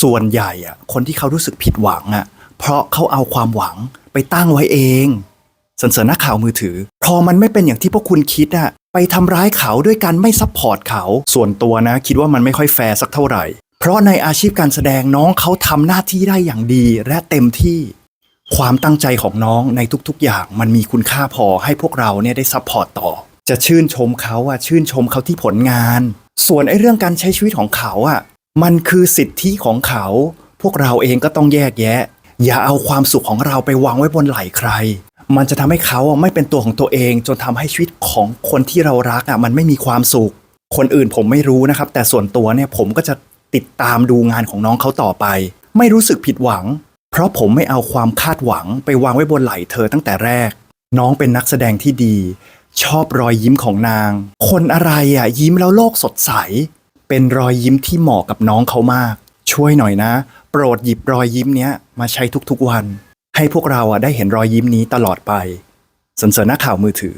ส่วนใหญ่อะคนที่เขารู้สึกผิดหวังอะเพราะเขาเอาความหวังไปตั้งไว้เองสันเสริญนักข่าวมือถือ พอมันไม่เป็นอย่างที่พวกคุณคิดอะไปทำร้ายเขาด้วยการไม่ซัพพอร์ตเขา ส่วนตัวนะ คิดว่ามันไม่ค่อยแฟร์สักเท่าไหร่ เพราะในอาชีพการแสดงน้องเขาทำหน้าที่ได้อย่างดีและเต็มที่ ความตั้งใจของน้องในทุกๆ อย่างมันมีคุณค่าพอให้พวกเราเนี่ยได้ซัพพอร์ตต่อ จะชื่นชมเขาอะชื่นชมเขาที่ผลงาน ส่วนไอ้เรื่องการใช้ชีวิตของเขาอะ มันคือสิทธิของเขา พวกเราเองก็ต้องแยกแยะ อย่าเอาความสุขของเราไปวางไว้บนไหล่ใคร มันจะทำให้เขาไม่เป็นตัวของตัวเอง จนทำให้ชีวิตของคนที่เรารักอะมันไม่มีความสุข คนอื่นผมไม่รู้นะครับ แต่ส่วนตัวเนี่ยผมก็จะติดตามดูงานของน้องเขาต่อไป ไม่รู้สึกผิดหวัง เพราะผมไม่เอาความคาดหวังไปวางไว้บนไหล่เธอตั้งแต่แรก น้องเป็นนักแสดงที่ดี ชอบรอยยิ้มของนาง คนอะไรอะยิ้มแล้วโลกสดใส เป็นรอยยิ้มที่เหมาะกับน้องเขามาก ช่วยหน่อยนะ โปรดหยิบรอยยิ้มเนี้ยมาใช้ทุกๆวัน ให้พวกเราอะได้เห็นรอยยิ้มนี้ตลอดไปสนเสริญนักข่าวมือถือ